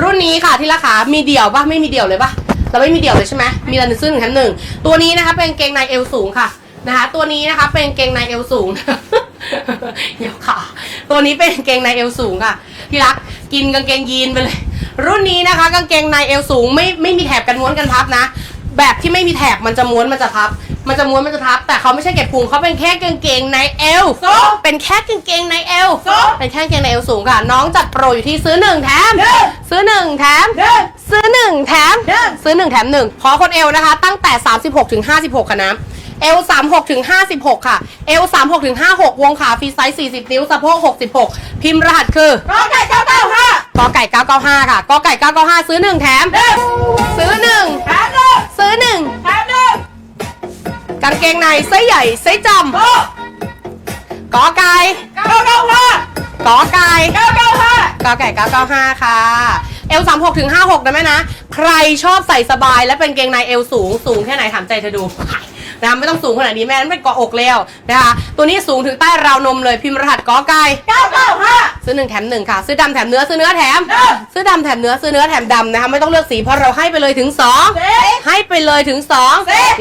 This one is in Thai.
รุ่นนี้ค่ะที่ราคามีเดี่ยวปะไม่มีเดี่ยวเลยปะเราไม่มีเดี่ยวเลยใช่ไหมมีแต่หนึ่งซื้อหนึ่งแถมหนึ่งตัวนี้นะคะเป็นเกงในเอวสูงค่ะนะคะ ตัวนี้นะคะเป็นเกงในเอวสูงเดี๋ยวค่ะ ตัวนี้เป็นเกงในเอวสูงค่ะที่รักกินกางเกงยีนไปเลย รุ่นนี้นะคะ กางเกงในเอวสูงไม่ไม่มีแถบกันม้วนกันพับนะ แบบที่ไม่มีแถบมันจะม้วนมันจะพับ มันจะม้วนมันจะพับ แต่เขาไม่ใช่เก็บพุงเขาเป็นแค่กางเกงในเอวสูงเป็นแค่กางเกงในเอวสูงเป็นแค่กางเกงในเอวสูงค่ะ น้องจัดโปรอยู่ที่ซื้อหนึ่งแถมหนึ่งซื้อหนึ่งแถมหนึ่งซื้อหนึ่งแถมหนึ่งซื้อหนึ่งแถมหนึ่งขอคนเอวนะคะ ตั้งแต่ 36ถึง56ค่ะนะเอล36ถึง56ค่ะ เอล36ถึง56วงขาฟรีไซส์40นิ้ว สะโพก66พิมพ์รหัสคือกอไก่เก้าเก้าห้ากอไก่995ค่ะกอไก่995ซื้อหนึ่งแถมหนึ่งซื้อหนึ่งางเกงในไซส์ใหญ่ไซส์จโก้ำกอไก่เก้าเก้าห้ากอไก่เก้าเก้าห้ากอไก่995ค่ะเอล36ถึง56นะแม่นะ ใครชอบใส่สบายและเป็นเกงในเอลสูงสูงแค่ไหนถามใจเธอดูนะไม่ต้องสูงขนาดนี้แม่นั้นเป็นเกาะอกแล้วนะคะตัวนี้สูงถึงใต้ราวนมเลยพิมพ์รหัสกอไก่เก้าเก้าห้าซื้อหนึ่งแถมหนึ่งค่ะ ซื้อดำแถมเนื้อซื้อเนื้อแถมเด้อซื้อดำแถมเนื้อซื้อเนื้อแถมดำนะคะไม่ต้องเลือกสีเพราะเราให้ไปเลยถึงสองเจ๊ให้ไปเลยถึงสองสิ